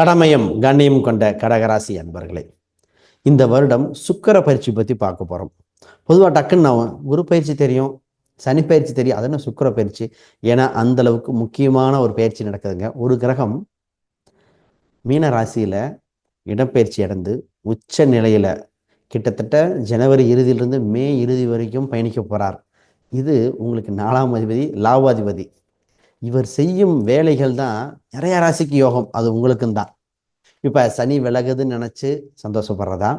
கடமையும் கண்ணியம் கொண்ட கடகராசி அன்பர்களே இந்த வருடம் சுக்கர பயிற்சி பற்றி பார்க்க போகிறோம் பொதுவாக டக்குன்னு நான் குரு பயிற்சி தெரியும் சனி பயிற்சி தெரியும் அது என்ன சுக்கர பயிற்சி? ஏன்னா அந்த அளவுக்கு முக்கியமான ஒரு பயிற்சி நடக்குதுங்க. ஒரு கிரகம் மீன ராசியில் இடப்பெயர்ச்சி அடைந்து உச்ச நிலையில் கிட்டத்தட்ட ஜனவரி இறுதியிலிருந்து மே இறுதி வரைக்கும் பயணிக்க போகிறார் இது உங்களுக்கு நாலாம் அதிபதி லாவாதிபதி. இவர் செய்யும் வேலைகள் தான் நிறைய ராசிக்கு யோகம் அது உங்களுக்கும் தான். இப்போ சனி விலகுதுன்னு நினச்சி சந்தோஷப்படுறதா?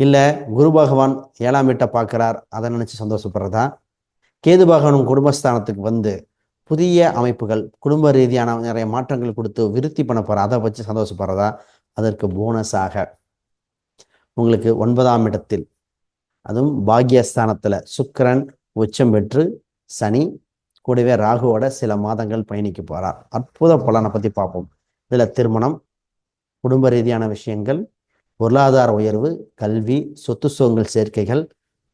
இல்லை குரு பகவான் ஏழாம் வீட்டை பார்க்குறார் அதை நினச்சி சந்தோஷப்படுறதா? கேது பகவானும் குடும்பஸ்தானத்துக்கு வந்து புதிய அமைப்புகள் குடும்ப ரீதியான நிறைய மாற்றங்கள் கொடுத்து விருத்தி பண்ண போகிறார் அதை வச்சு சந்தோஷப்படுறதா? அதற்கு போனஸாக. உங்களுக்கு ஒன்பதாம் இடத்தில் அதுவும் பாக்யஸ்தானத்தில் சுக்கரன் உச்சம் பெற்று சனி கூடவே ராகுவோட சில மாதங்கள் பயணிக்க போகிறார் அற்புத பலனை பற்றி பார்ப்போம். இதில் திருமணம் குடும்ப ரீதியான விஷயங்கள் பொருளாதார உயர்வு கல்வி சொத்து சுகங்கள் சேர்க்கைகள்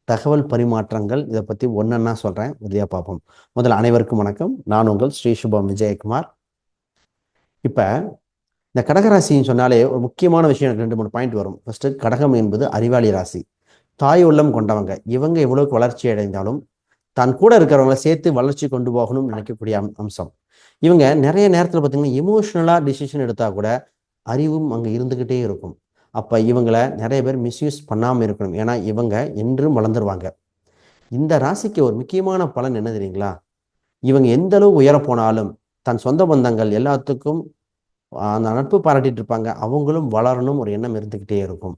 தகவல் பரிமாற்றங்கள் இதை பற்றி ஒன்றா சொல்கிறேன் உறுதியாக பார்ப்போம். முதல்ல அனைவருக்கும் வணக்கம். நான் உங்கள் ஸ்ரீ சுபம் விஜயகுமார். இப்போ இந்த கடகராசின்னு சொன்னாலே ஒரு முக்கியமான விஷயம் எனக்கு ரெண்டு மூணு பாயிண்ட் வரும். ஃபஸ்ட்டு கடகம் என்பது அறிவாளி ராசி. தாய் உள்ளம் கொண்டவங்க. இவங்க எவ்வளவுக்கு வளர்ச்சி அடைந்தாலும் தான் கூட இருக்கிறவங்கள சேர்த்து வளர்ச்சி கொண்டு போகணும்னு நினைக்கக்கூடிய அம்சம். இவங்க நிறைய நேரத்தில் பார்த்தீங்கன்னா எமோஷ்னலாக டிசிஷன் எடுத்தால் கூட அறிவும் அங்கே இருந்துக்கிட்டே இருக்கும். அப்போ இவங்களை நிறைய பேர் மிஸ்யூஸ் பண்ணாமல் இருக்கணும். ஏன்னா இவங்க என்றும் வளர்ந்துருவாங்க. இந்த ராசிக்கு ஒரு முக்கியமான பலன் என்ன தெரியுங்களா? இவங்க எந்த அளவு உயர போனாலும் தன் சொந்த பந்தங்கள் எல்லாத்துக்கும் அந்த நட்பு பாராட்டிட்டு இருப்பாங்க. அவங்களும் வளரணும் ஒரு எண்ணம் இருந்துக்கிட்டே இருக்கும்.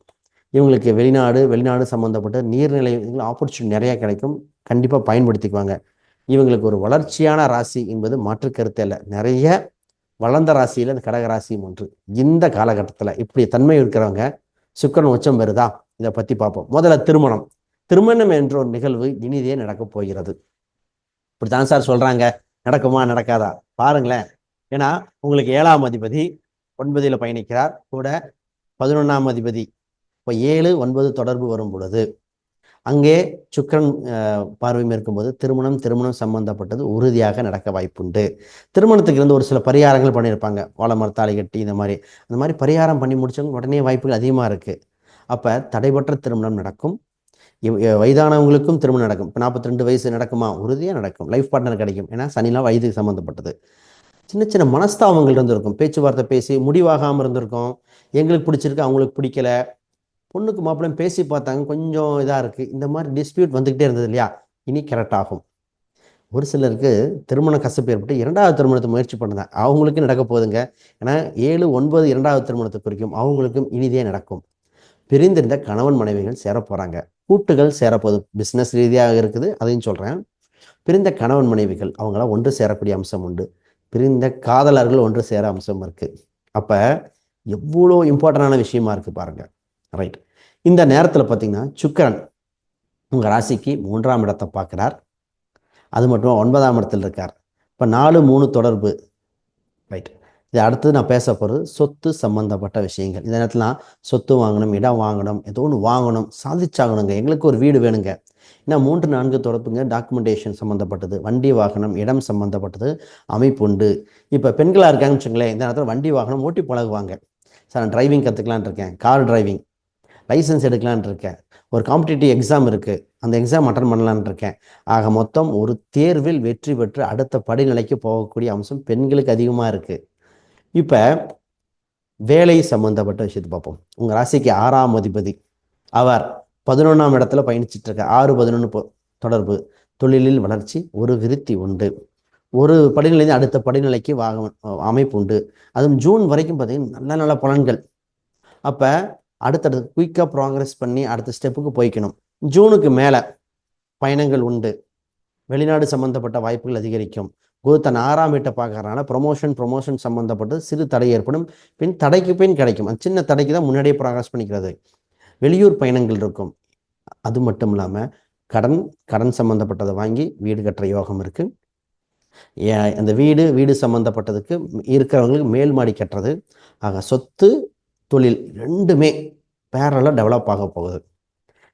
இவங்களுக்கு வெளிநாடு வெளிநாடு சம்மந்தப்பட்ட நீர்நிலை ஆப்பர்ச்சுனிட்டி நிறையா கிடைக்கும். கண்டிப்பாக பயன்படுத்திக்குவாங்க. இவங்களுக்கு ஒரு வளர்ச்சியான ராசி என்பது மாற்று கருத்து இல்லை. நிறைய வளர்ந்த ராசியில் இந்த கடகராசியும் ஒன்று. இந்த காலகட்டத்தில் இப்படி தன்மை இருக்கிறவங்க சுக்கரன் உச்சம் வருதா இதை பற்றி பார்ப்போம். முதல்ல திருமணம். திருமணம் என்ற ஒரு நிகழ்வு இனிதே நடக்கப் போகிறது. இப்படித்தான் சார் சொல்கிறாங்க நடக்குமா நடக்காதா? பாருங்களேன். ஏன்னா உங்களுக்கு ஏழாம் அதிபதி ஒன்பதில் பயணிக்கிறார். கூட பதினொன்றாம் அதிபதி. இப்போ ஏழு ஒன்பது தொடர்பு வரும் பொழுது அங்கே சுக்கரன் பார்வையும் இருக்கும்போது திருமணம் திருமணம் சம்பந்தப்பட்டது உறுதியாக நடக்க வாய்ப்புண்டு. திருமணத்துக்கு இருந்து ஒரு சில பரிகாரங்கள் பண்ணியிருப்பாங்க. வாழை கட்டி இந்த மாதிரி. அந்த மாதிரி பரிகாரம் பண்ணி முடிச்சவங்க உடனே வாய்ப்புகள் அதிகமாக இருக்குது அப்போ தடைபற்ற திருமணம் நடக்கும். வயதானவங்களுக்கும் திருமணம் நடக்கும். இப்போ நாற்பத்தி ரெண்டு வயசு நடக்குமா? உறுதியாக நடக்கும். லைஃப் பார்ட்னர் கிடைக்கும். ஏன்னா சனிலாம் வயதுக்கு சம்மந்தப்பட்டது சின்ன சின்ன மனஸ்தாபங்கள் இருந்திருக்கும். பேச்சுவார்த்தை பேசி முடிவாகாமல் இருந்திருக்கும். எங்களுக்கு பிடிச்சிருக்கு அவங்களுக்கு பிடிக்கல. பொண்ணுக்கு மாப்பிள்ளையும் பேசி பார்த்தாங்க கொஞ்சம் இதாக இருக்குது இந்த மாதிரி டிஸ்பியூட் வந்துக்கிட்டே இருந்தது இல்லையா? இனி கரெக்ட் ஆகும். ஒரு சிலருக்கு திருமண கசப்பு ஏற்பட்டு இரண்டாவது திருமணத்தை முயற்சி பண்ணுதான். அவங்களுக்கும் நடக்க போகுதுங்க. ஏன்னா ஏழு ஒன்பது இரண்டாவது திருமணத்தை குறிக்கும் அவங்களுக்கும் இனிதே நடக்கும். பிரிந்திருந்த கணவன் மனைவிகள் சேர போகிறாங்க கூட்டுகள் சேரப்போகுது. பிஸ்னஸ் ரீதியாக இருக்குது. அதையும் சொல்கிறேன் பிரிந்த கணவன் மனைவிகள் அவங்களாம் ஒன்று சேரக்கூடிய அம்சம் உண்டு. பிரிந்த காதலர்கள் ஒன்று சேர அம்சம் இருக்குது அப்போ எவ்வளோ இம்பார்ட்டண்டான விஷயமா இருக்குது பாருங்கள் ரைட் இந்த நேரத்தில் பார்த்தீங்கன்னா சுக்கரன் உங்கள் ராசிக்கு மூன்றாம் இடத்தை பார்க்குறார். அது மட்டும் ஒன்பதாம் இடத்தில் இருக்கார். இப்போ நாலு மூணு தொடர்பு. ரைட் இது அடுத்தது நான் பேச போகிறது சொத்து சம்மந்தப்பட்ட விஷயங்கள். இந்த நேரத்தில் சொத்து வாங்கணும் இடம் வாங்கணும் ஏதோ ஒன்று வாங்கணும் சாதிச்சாகணுங்க. எங்களுக்கு ஒரு வீடு வேணுங்க. ஏன்னா மூன்று நான்கு தொடர்புங்க டாக்குமெண்டேஷன் சம்மந்தப்பட்டது வண்டி வாகனம் இடம் சம்மந்தப்பட்டது அமைப்பு உண்டு. இப்போ பெண்களாக இருக்காங்கன்னு வச்சுங்களேன் இந்த நேரத்தில் வண்டி வாகனம் ஓட்டி பழகுவாங்க. சார் நான் டிரைவிங் கற்றுக்கலான் இருக்கேன். கார் டிரைவிங் லைசன்ஸ் எடுக்கலான் இருக்கேன். ஒரு காம்படிட்டிவ் எக்ஸாம் இருக்குது அந்த எக்ஸாம் அட்டன் பண்ணலான் இருக்கேன். ஆக மொத்தம் ஒரு தேர்வில் வெற்றி பெற்று அடுத்த படிநிலைக்கு போகக்கூடிய அம்சம் பெண்களுக்கு அதிகமாக இருக்குது இப்போ வேலை சம்பந்தப்பட்ட விஷயத்தை பார்ப்போம். உங்கள் ராசிக்கு ஆறாம் அதிபதி. அவர் பதினொன்றாம் இடத்துல பயணிச்சுட்டு இருக்க ஆறு பதினொன்று தொடர்பு. தொழிலில் வளர்ச்சி ஒரு விருத்தி உண்டு. ஒரு படிநிலைந்து அடுத்த படிநிலைக்கு வாக அமைப்பு உண்டு. அதுவும் ஜூன் வரைக்கும் பார்த்தீங்கன்னா நல்ல நல்ல பலன்கள். அப்போ அடுத்தடுத்து குயிக்காக ப்ராக்ரஸ் பண்ணி அடுத்த ஸ்டெப்புக்கு போய்க்கணும். ஜூனுக்கு மேலே பயணங்கள் உண்டு. வெளிநாடு சம்பந்தப்பட்ட வாய்ப்புகள் அதிகரிக்கும். குரு தன் ஆறாம் வீட்டை பார்க்கறதுனால ப்ரொமோஷன் ப்ரொமோஷன் சம்மந்தப்பட்டு சிறு தடை ஏற்படும். பின் தடைக்கு பின் கிடைக்கும். அந்த சின்ன தடைக்கு தான் முன்னாடியே ப்ராக்ரஸ் பண்ணிக்கிறது. வெளியூர் பயணங்கள் இருக்கும். அது மட்டும் இல்லாமல் கடன் கடன் சம்மந்தப்பட்டதை வாங்கி வீடு கட்டுற யோகம் இருக்குது அந்த வீடு வீடு சம்மந்தப்பட்டதுக்கு இருக்கிறவங்களுக்கு மேல் மாடி கட்டுறது. ஆக சொத்து தொழில் ரெண்டுமே பேரலாக டெவலப் ஆக போகுது.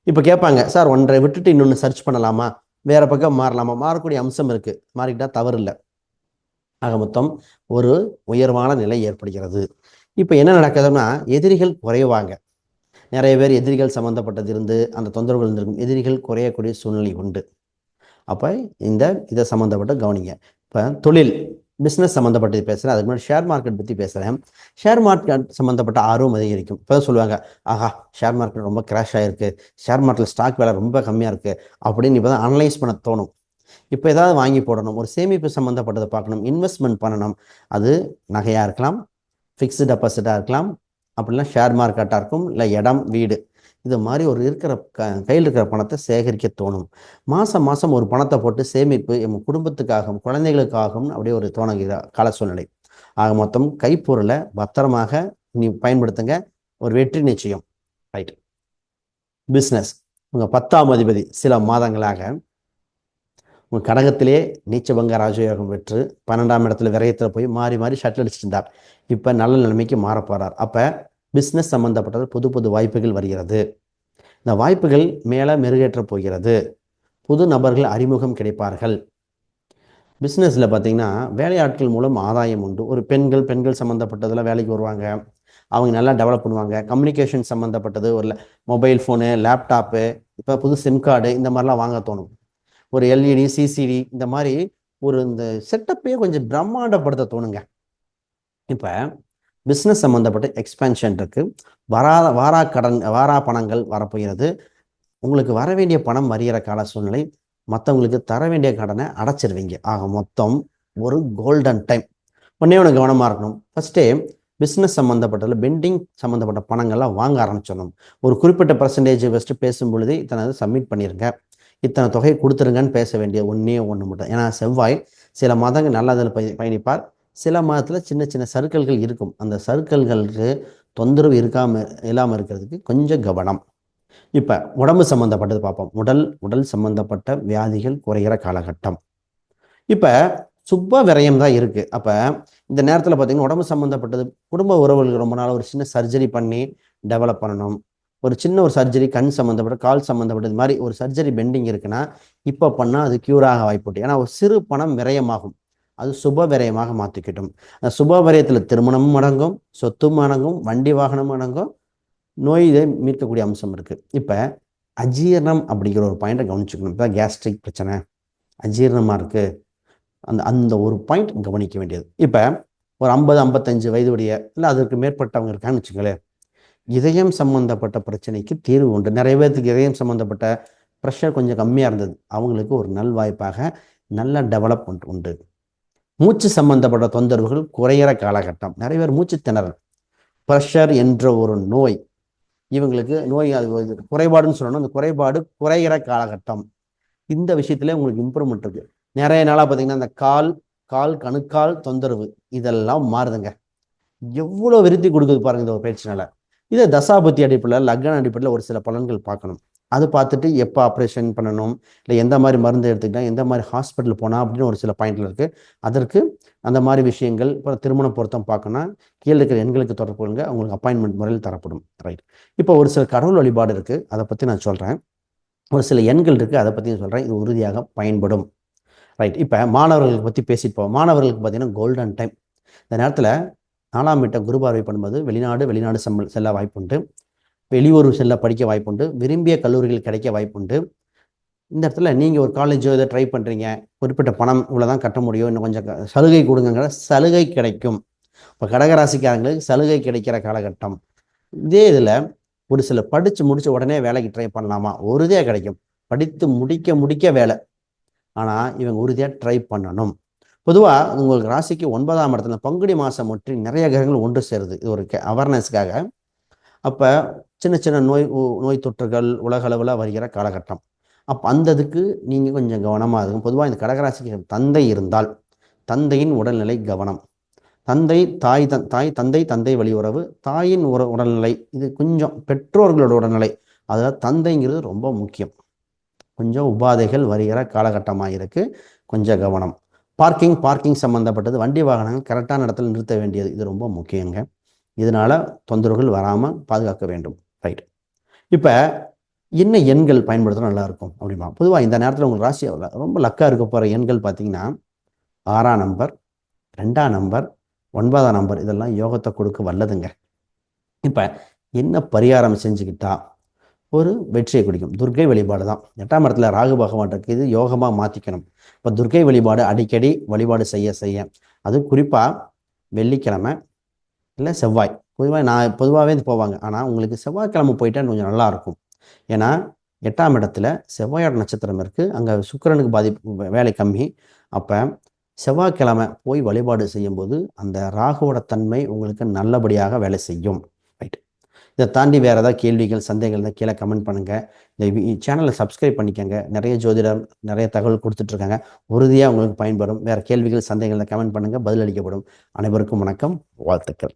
இப்போ கேட்பாங்க சார் ஒன்றை விட்டுட்டு இன்னொன்று சர்ச் பண்ணலாமா? வேறு பக்கம் மாறலாமா? மாறக்கூடிய அம்சம் இருக்குது மாறிக்கிட்டால் தவறு இல்லை. ஆக மொத்தம் ஒரு உயர்வான நிலை ஏற்படுகிறது. இப்போ என்ன நடக்குதுன்னா எதிரிகள் குறைவாங்க. நிறைய பேர் எதிரிகள் சம்மந்தப்பட்டது இருந்து அந்த தொந்தரவுகள் இருந்திருக்கும். எதிரிகள் குறையக்கூடிய சூழ்நிலை உண்டு. அப்போ இந்த இதை சம்மந்தப்பட்ட கவனிங்க. இப்போ தொழில் பிஸ்னஸ் சம்மந்தப்பட்டது பேசுகிறேன் அதுக்கு முன்னாடி ஷேர் மார்க்கெட் பற்றி பேசுகிறேன் ஷேர் மார்க்கெட் சம்மந்தப்பட்ட ஆர்வம் அதிகரிக்கும். இப்போ சொல்லுவாங்க ஆஹா ஷேர் மார்க்கெட் ரொம்ப கிராஷ் ஆகிருக்கு ஷேர் மார்க்கெட்டில் ஸ்டாக் விலை ரொம்ப கம்மியாக இருக்குது அப்படின்னு இப்போ தான் அனலைஸ் பண்ண தோணும். இப்போ ஏதாவது வாங்கி போடணும். ஒரு சேமிப்பு சம்மந்தப்பட்டதை பார்க்கணும். இன்வெஸ்ட்மெண்ட் பண்ணணும். அது நகையாக இருக்கலாம் ஃபிக்ஸ்டு டெபாசிட்டாக இருக்கலாம். அப்படிலாம் ஷேர் மார்க்கெட்டாக இருக்கும். இல்லை இடம் வீடு. இது மாதிரி ஒரு இருக்கிற க கையில் இருக்கிற பணத்தை சேகரிக்க தோணும். மாதம் மாதம் ஒரு பணத்தை போட்டு சேமிப்பு எம் குடும்பத்துக்காகவும் குழந்தைகளுக்காகவும் அப்படியே ஒரு தோணுகிற கால சூழ்நிலை. ஆக மொத்தம் கைப்பொருளை பத்திரமாக நீ பயன்படுத்துங்க. ஒரு வெற்றி நிச்சயம். ரைட் பிஸ்னஸ் உங்கள் பத்தாம் அதிபதி சில மாதங்களாக உங்கள் கடகத்திலே நீச்சபங்க ராஜயோகம் பெற்று பன்னெண்டாம் இடத்துல விரயத்தில் போய் மாறி மாறி ஷட்டில் அடிச்சுட்டு இருந்தார். இப்போ நல்ல நிலைமைக்கு மாறப்போகிறார் அப்போ பிஸ்னஸ் சம்மந்தப்பட்டது புது புது வாய்ப்புகள் வருகிறது. இந்த வாய்ப்புகள் மேலே மெருகேற்றப் போகிறது. புது நபர்கள் அறிமுகம் கிடைப்பார்கள். பிஸ்னஸில் பார்த்திங்கன்னா வேலையாட்கள் மூலம் ஆதாயம் உண்டு. ஒரு பெண்கள் பெண்கள் சம்மந்தப்பட்டதில் வேலைக்கு வருவாங்க. அவங்க நல்லா டெவலப் பண்ணுவாங்க. கம்யூனிகேஷன் சம்மந்தப்பட்டது ஒரு மொபைல் ஃபோனு லேப்டாப்பு இப்போ புது சிம் கார்டு இந்த மாதிரிலாம் வாங்க தோணும். ஒரு எல்இடி சிசிடி இந்த மாதிரி ஒரு இந்த செட்டப்பையே கொஞ்சம் பிரம்மாண்டப்படுத்த தோணுங்க. இப்போ பிஸ்னஸ் சம்மந்தப்பட்ட எக்ஸ்பென்ஷன் இருக்குது வராத வாரா கடன் வாரா பணங்கள் வரப்போகிறது. உங்களுக்கு வர வேண்டிய பணம் வரிகிற கால சூழ்நிலை மற்றவங்களுக்கு தர வேண்டிய கடனை அடைச்சிருவீங்க. ஆக மொத்தம் ஒரு கோல்டன் டைம் உடனே ஒன்று கவனமாக இருக்கணும். ஃபஸ்ட்டே பிஸ்னஸ் சம்மந்தப்பட்டதில் பெண்டிங் சம்மந்தப்பட்ட பணங்கள்லாம் வாங்க ஆரம்பிச்சிடணும். ஒரு குறிப்பிட்ட பர்சன்டேஜ் ஃபஸ்ட்டு பேசும் பொழுது இத்தனை சப்மிட் பண்ணிடுங்க இத்தனை தொகை கொடுத்துருங்கன்னு பேச வேண்டிய ஒன்றே ஒன்று மட்டும். ஏன்னா செவ்வாய் சில மாதங்கள் நல்லதில் பய பயணிப்பார். சில மாதத்தில் சின்ன சின்ன சர்க்கிள்கள் இருக்கும். அந்த சர்க்கிள்களுக்கு தொந்தரவு இருக்காமல் இல்லாமல் இருக்கிறதுக்கு கொஞ்சம் கவனம். இப்போ உடம்பு சம்மந்தப்பட்டது பார்ப்போம். உடல் உடல் சம்மந்தப்பட்ட வியாதிகள் குறைகிற காலகட்டம். இப்போ சுப்ப விரயம் தான் இருக்குது அப்போ இந்த நேரத்தில் பார்த்தீங்கன்னா உடம்பு சம்மந்தப்பட்டது குடும்ப உறவுகளுக்கு ரொம்ப நாள் ஒரு சின்ன சர்ஜரி பண்ணி டெவலப் பண்ணணும். ஒரு சின்ன ஒரு சர்ஜரி கண் சம்மந்தப்பட்ட கால் சம்மந்தப்பட்டது மாதிரி ஒரு சர்ஜரி பெண்டிங் இருக்குன்னா இப்போ பண்ணால் அது க்யூராக வாய்ப்பு ஏன்னா ஒரு சிறு பணம் விரயமாகும். அது சுப விரயமாக மாற்றிக்கிட்டும் அந்த சுப விரயத்தில் திருமணமும் அடங்கும் சொத்தும் அடங்கும் வண்டி வாகனமும் அடங்கும் நோய் இதை மீட்கக்கூடிய அம்சம் இருக்குது இப்போ அஜீரணம் அப்படிங்கிற ஒரு பாயிண்ட்டை கவனிச்சுக்கணும். இப்போ கேஸ்ட்ரிக் பிரச்சனை அஜீரணமாக இருக்குது அந்த அந்த ஒரு பாயிண்ட் கவனிக்க வேண்டியது. இப்போ ஒரு ஐம்பது ஐம்பத்தஞ்சு வயதுடைய இல்லை அதற்கு மேற்பட்டவங்க இருக்கான்னு வச்சுங்களேன் இதயம் சம்மந்தப்பட்ட பிரச்சனைக்கு தீர்வு உண்டு. நிறைய பேர்த்துக்கு இதயம் சம்மந்தப்பட்ட ப்ரெஷர் கொஞ்சம் கம்மியாக இருந்தது. அவங்களுக்கு ஒரு நல்வாய்ப்பாக நல்ல டெவலப்மெண்ட் உண்டு. மூச்சு சம்பந்தப்பட்ட தொந்தரவுகள் குறையிற காலகட்டம். நிறைய பேர் மூச்சு திணறல். ப்ரெஷர் என்ற ஒரு நோய். இவங்களுக்கு நோய் அது குறைபாடுன்னு சொல்லணும். அந்த குறைபாடு குறைகிற காலகட்டம். இந்த விஷயத்துல உங்களுக்கு இம்ப்ரூவ்மெண்ட் இருக்கு. நிறைய நாளாக பார்த்தீங்கன்னா அந்த கால் கால் கணுக்கால் தொந்தரவு இதெல்லாம் மாறுதுங்க. எவ்வளோ விருத்தி கொடுக்குது பாருங்க இந்த ஒரு பயிற்சினால இதை தசாபுத்தி அடிப்படையில் லக்ன அடிப்படையில் ஒரு சில பலன்கள் பார்க்கணும். அது பார்த்துட்டு எப்போ ஆப்ரேஷன் பண்ணணும்? இல்லை எந்த மாதிரி மருந்து எடுத்துக்கிட்டால் எந்த மாதிரி ஹாஸ்பிட்டல் போனால் அப்படின்னு ஒரு சில பாயிண்ட்ல இருக்குது அதற்கு அந்த மாதிரி விஷயங்கள் இப்போ திருமண பொருத்தம் பார்க்கணும் கீழே இருக்கிற எண்களுக்கு தொடர்பு கொள்ளுங்க. அவங்களுக்கு அப்பாயின்மெண்ட் முறையில் தரப்படும். ரைட் இப்போ ஒரு சில கடவுள் வழிபாடு இருக்குது அதை பற்றி நான் சொல்கிறேன் ஒரு சில எண்கள் இருக்குது அதை பற்றி சொல்கிறேன் இது உறுதியாக பயன்படும். ரைட் இப்போ மாணவர்களுக்கு பற்றி பேசிட்டு போவோம். மாணவர்களுக்கு பார்த்தீங்கன்னா கோல்டன் டைம் இந்த நேரத்தில் நாலாம் மீட்ட குரு பார்வை பண்ணும்போது வெளிநாடு வெளிநாடு செல்ல செல்ல வாய்ப்புண்டு வெளியூர் செல்ல படிக்க வாய்ப்புண்டு விரும்பிய கல்லூரிகள் கிடைக்க வாய்ப்புண்டு. இந்த இடத்துல நீங்கள் ஒரு காலேஜோ இதை ட்ரை பண்ணுறீங்க குறிப்பிட்ட பணம் இவ்வளோ தான் கட்ட முடியும் இன்னும் கொஞ்சம் சலுகை கொடுங்கங்கிற சலுகை கிடைக்கும். இப்போ கடகராசிக்காரங்களுக்கு சலுகை கிடைக்கிற காலகட்டம். இதே இதில் ஒரு சில படித்து முடித்த உடனே வேலைக்கு ட்ரை பண்ணலாமா? உறுதியாக கிடைக்கும். படித்து முடிக்க முடிக்க வேலை. ஆனால் இவங்க உறுதியாக ட்ரை பண்ணணும். பொதுவாக உங்களுக்கு ராசிக்கு ஒன்பதாம் இடத்துல பங்குனி மாதம் ஒற்றி நிறைய கிரகங்கள் ஒன்று சேருது. இது ஒரு அவேர்னஸ்க்காக அப்போ சின்ன சின்ன நோய் நோய் தொற்றுகள் உலக அளவில் வருகிற காலகட்டம். அப்போ அந்த இதுக்கு நீங்கள் கொஞ்சம் கவனமாக இருக்கும் பொதுவாக இந்த கடகராசிக்கு தந்தை இருந்தால் தந்தையின் உடல்நிலை கவனம். தந்தை தாய் தன் தாய் தந்தை தந்தை வழி உறவு தாயின் உற உடல்நிலை இது கொஞ்சம் பெற்றோர்களோட உடல்நிலை அதாவது தந்தைங்கிறது ரொம்ப முக்கியம். கொஞ்சம் உபாதைகள் வருகிற காலகட்டமாக இருக்குது கொஞ்சம் கவனம். பார்க்கிங் பார்க்கிங் சம்மந்தப்பட்டது வண்டி வாகனங்கள் கரெக்டான இடத்துல நிறுத்த வேண்டியது இது ரொம்ப முக்கியங்க. இதனால் தொந்தரவுகள் வராமல் பாதுகாக்க வேண்டும். ரைட் இப்போ என்ன எண்கள் பயன்படுத்தினா நல்லாயிருக்கும் அப்படிமா? பொதுவாக இந்த நேரத்தில் உங்களுக்கு ராசி ரொம்ப லக்காக இருக்க போகிற எண்கள் பார்த்தீங்கன்னா ஆறாம் நம்பர் ரெண்டாம் நம்பர் ஒன்பதாம் நம்பர் இதெல்லாம் யோகத்தை கொடுக்க வல்லதுங்க. இப்போ என்ன பரிகாரம் செஞ்சுக்கிட்டா ஒரு வெற்றியை குடிக்கும். துர்க்கை வழிபாடு தான். எட்டாம் இடத்துல ராகு பகவான் இருக்கு. இது யோகமாக மாற்றிக்கணும் இப்போ துர்க்கை வழிபாடு அடிக்கடி வழிபாடு செய்ய செய்ய. அது குறிப்பாக வெள்ளிக்கிழமை இல்லை செவ்வாய். பொதுவாக நான் பொதுவாகவே இது போவாங்க. ஆனால் உங்களுக்கு செவ்வாய்க்கிழமை போயிட்டா கொஞ்சம் நல்லாயிருக்கும். ஏன்னா எட்டாம் இடத்துல செவ்வாயோட நட்சத்திரம் இருக்குது. அங்கே சுக்கிரனுக்கு பாதிப்பு வேலை கம்மி. அப்போ செவ்வாய்க்கிழமை போய் வழிபாடு செய்யும்போது அந்த ராகுவோட தன்மை உங்களுக்கு நல்லபடியாக வேலை செய்யும். இதை தாண்டி வேறு ஏதாவது கேள்விகள் சந்தேகங்கள் இருந்தால் கீழே கமெண்ட் பண்ணுங்கள் இந்த சேனலை சப்ஸ்கிரைப் பண்ணிக்கோங்க. நிறைய ஜோதிடம் நிறைய தகவல் கொடுத்துட்ருக்காங்க. உறுதியாக உங்களுக்கு பயன்படும். வேறு கேள்விகள் சந்தேகங்களை கமெண்ட் பண்ணுங்கள் பதிலளிக்கப்படும் அனைவருக்கும் வணக்கம். வாழ்த்துக்கள்.